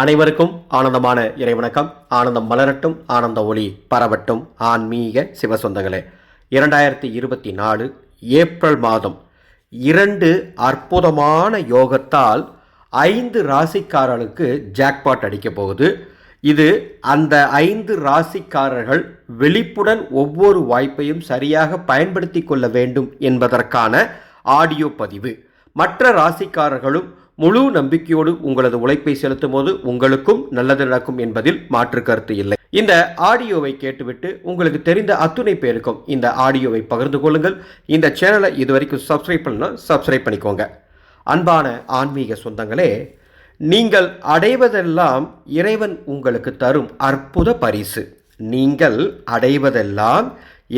அனைவருக்கும் ஆனந்தமான இறைவணக்கம். ஆனந்தம் மலரட்டும் ஆனந்த ஒளி பரவட்டும். ஆன்மீக சிவசொந்தங்களே இரண்டாயிரத்தி இருபத்தி நாலு ஏப்ரல் மாதம் இரண்டு அற்புதமான யோகத்தால் ஐந்து ராசிக்காரர்களுக்கு ஜாக்பாட் அடிக்க போகுது. இது அந்த ஐந்து ராசிக்காரர்கள் வெளிப்புடன் ஒவ்வொரு வாய்ப்பையும் சரியாக பயன்படுத்தி கொள்ள வேண்டும் என்பதற்கான ஆடியோ பதிவு. மற்ற ராசிக்காரர்களும் முழு நம்பிக்கையோடு உங்களது உழைப்பை செலுத்தும் போது உங்களுக்கும் நல்லது நடக்கும் என்பதில் மாற்று கருத்து இல்லை. இந்த ஆடியோவை கேட்டுவிட்டு உங்களுக்கு தெரிந்த அத்துணை பேருக்கும் இந்த ஆடியோவை பகிர்ந்து கொள்ளுங்கள். இந்த சேனலை இதுவரைக்கும் சப்ஸ்கிரைப் பண்ணால் சப்ஸ்கிரைப் பண்ணிக்கோங்க. அன்பான ஆன்மீக சொந்தங்களே நீங்கள் அடைவதெல்லாம் இறைவன் உங்களுக்கு தரும் அற்புத பரிசு. நீங்கள் அடைவதெல்லாம்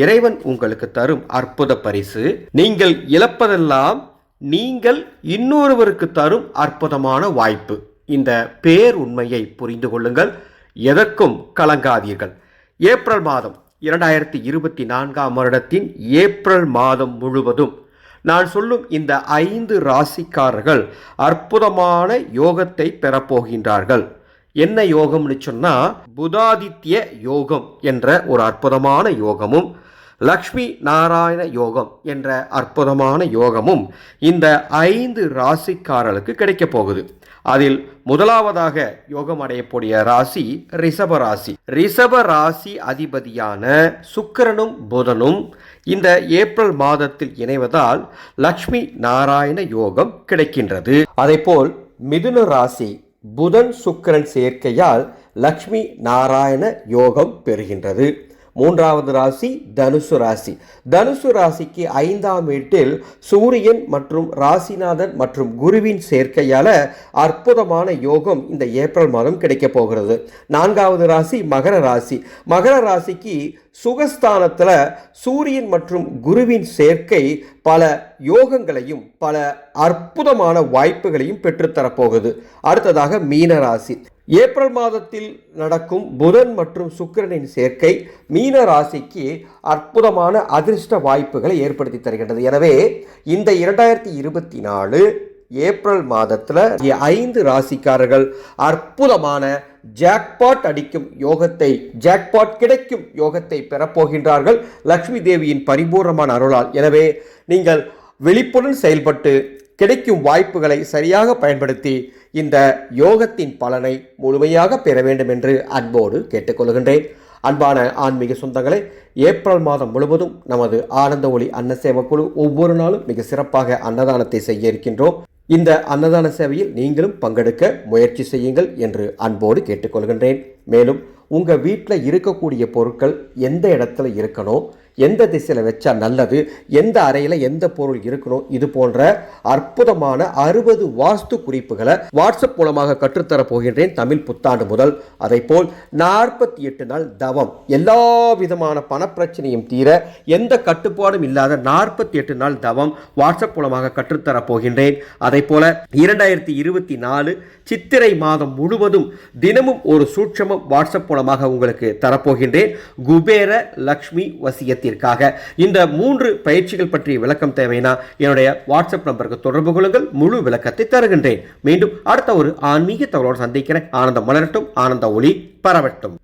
இறைவன் உங்களுக்கு தரும் அற்புத பரிசு. நீங்கள் இழப்பதெல்லாம் நீங்கள் இன்னொருவருக்கு தரும் அற்புதமான வாய்ப்பு. இந்த பேர் உண்மையை புரிந்து கொள்ளுங்கள். எதற்கும் கலங்காதீர்கள். ஏப்ரல் மாதம் இரண்டாயிரத்தி இருபத்தி நான்காம் வருடத்தின் ஏப்ரல் மாதம் முழுவதும் நான் சொல்லும் இந்த ஐந்து ராசிக்காரர்கள் அற்புதமான யோகத்தை பெறப்போகின்றார்கள். என்ன யோகம்னு சொன்னால் புதாதித்ய யோகம் என்ற ஒரு அற்புதமான யோகமும் லக்ஷ்மி நாராயண யோகம் என்ற அற்புதமான யோகமும் இந்த ஐந்து ராசிக்காரர்களுக்கு கிடைக்கப் போகுது. அதில் முதலாவதாக யோகம் அடையக்கூடிய ராசி ரிஷப ராசி. ரிஷப ராசி அதிபதியான சுக்கரனும் புதனும் இந்த ஏப்ரல் மாதத்தில் இணைவதால் லக்ஷ்மி நாராயண யோகம் கிடைக்கின்றது. அதேபோல் மிதுன ராசி புதன் சுக்கிரன் சேர்க்கையால் லக்ஷ்மி நாராயண யோகம் பெறுகின்றது. மூன்றாவது ராசி தனுசு ராசி. தனுசு ராசிக்கு ஐந்தாம் வீட்டில் சூரியன் மற்றும் ராசிநாதன் மற்றும் குருவின் சேர்க்கையால் அற்புதமான யோகம் இந்த ஏப்ரல் மாதம் கிடைக்கப் போகிறது. நான்காவது ராசி மகர ராசி. மகர ராசிக்கு சுகஸ்தானத்தில் சூரியன் மற்றும் குருவின் சேர்க்கை பல யோகங்களையும் பல அற்புதமான வாய்ப்புகளையும் பெற்றுத்தரப்போகுது அடுத்ததாக மீன ராசி. ஏப்ரல் மாதத்தில் நடக்கும் புதன் மற்றும் சுக்கிரனின் சேர்க்கை மீன ராசிக்கு அற்புதமான அதிர்ஷ்ட வாய்ப்புகளை ஏற்படுத்தி தருகின்றது. எனவே இந்த இரண்டாயிரத்தி இருபத்தி நாலு ஏப்ரல் மாதத்தில் ஐந்து ராசிக்காரர்கள் அற்புதமான ஜாக்பாட் அடிக்கும் யோகத்தை ஜாக்பாட் கிடைக்கும் யோகத்தை பெறப்போகின்றார்கள். லக்ஷ்மி தேவியின் பரிபூர்ணமான அருளால். எனவே நீங்கள் விழிப்புடன் செயல்பட்டு கிடைக்கும் வாய்ப்புகளை சரியாக பயன்படுத்தி இந்த யோகத்தின் பலனை முழுமையாக பெற வேண்டும் என்று அன்போடு கேட்டுக்கொள்கின்றேன். அன்பான ஆன்மீக சொந்தங்களை ஏப்ரல் மாதம் முழுவதும் நமது ஆனந்த ஒளி அன்ன சேவை குழு ஒவ்வொரு நாளும் மிக சிறப்பாக அன்னதானத்தை செய்ய இருக்கின்றோம். இந்த அன்னதான சேவையில் நீங்களும் பங்கெடுக்க முயற்சி செய்யுங்கள் என்று அன்போடு கேட்டுக்கொள்கின்றேன். மேலும் உங்கள் வீட்டில் இருக்கக்கூடிய பொருட்கள் எந்த இடத்துல இருக்கணும் எந்த திசையில் வச்சா நல்லது எந்த அறையில் எந்த பொருள் இருக்கணும் இது போன்ற அற்புதமான அறுபது வாஸ்து குறிப்புகளை வாட்ஸ்அப் மூலமாக கற்றுத்தர போகின்றேன் தமிழ் புத்தாண்டு முதல். அதை போல் நாற்பத்தி எட்டு நாள் தவம். எல்லா விதமான பணப்பிரச்சனையும் தீர எந்த கட்டுப்பாடும் இல்லாத நாற்பத்தி எட்டு நாள் தவம் வாட்ஸ்அப் மூலமாக கற்றுத்தர போகின்றேன். அதை போல இரண்டாயிரத்தி இருபத்தி நாலு சித்திரை மாதம் முழுவதும் தினமும் ஒரு சூட்சமம் வாட்ஸ்அப் மூலமாக உங்களுக்கு தரப்போகின்றேன். குபேர லக்ஷ்மி வசியத்திற்காக இந்த மூன்று பயிற்சிகள் பற்றிய விளக்கம் தேவைனா என்னுடைய வாட்ஸ்அப் நம்பருக்கு தொடர்பு கொள்ளுங்கள். முழு விளக்கத்தை தருகின்றேன். மீண்டும் அடுத்த ஒரு ஆன்மீக தகவலோடு சந்திக்கிறேன். ஆனந்தம் மலரட்டும் ஆனந்த ஒளி பரவட்டும்.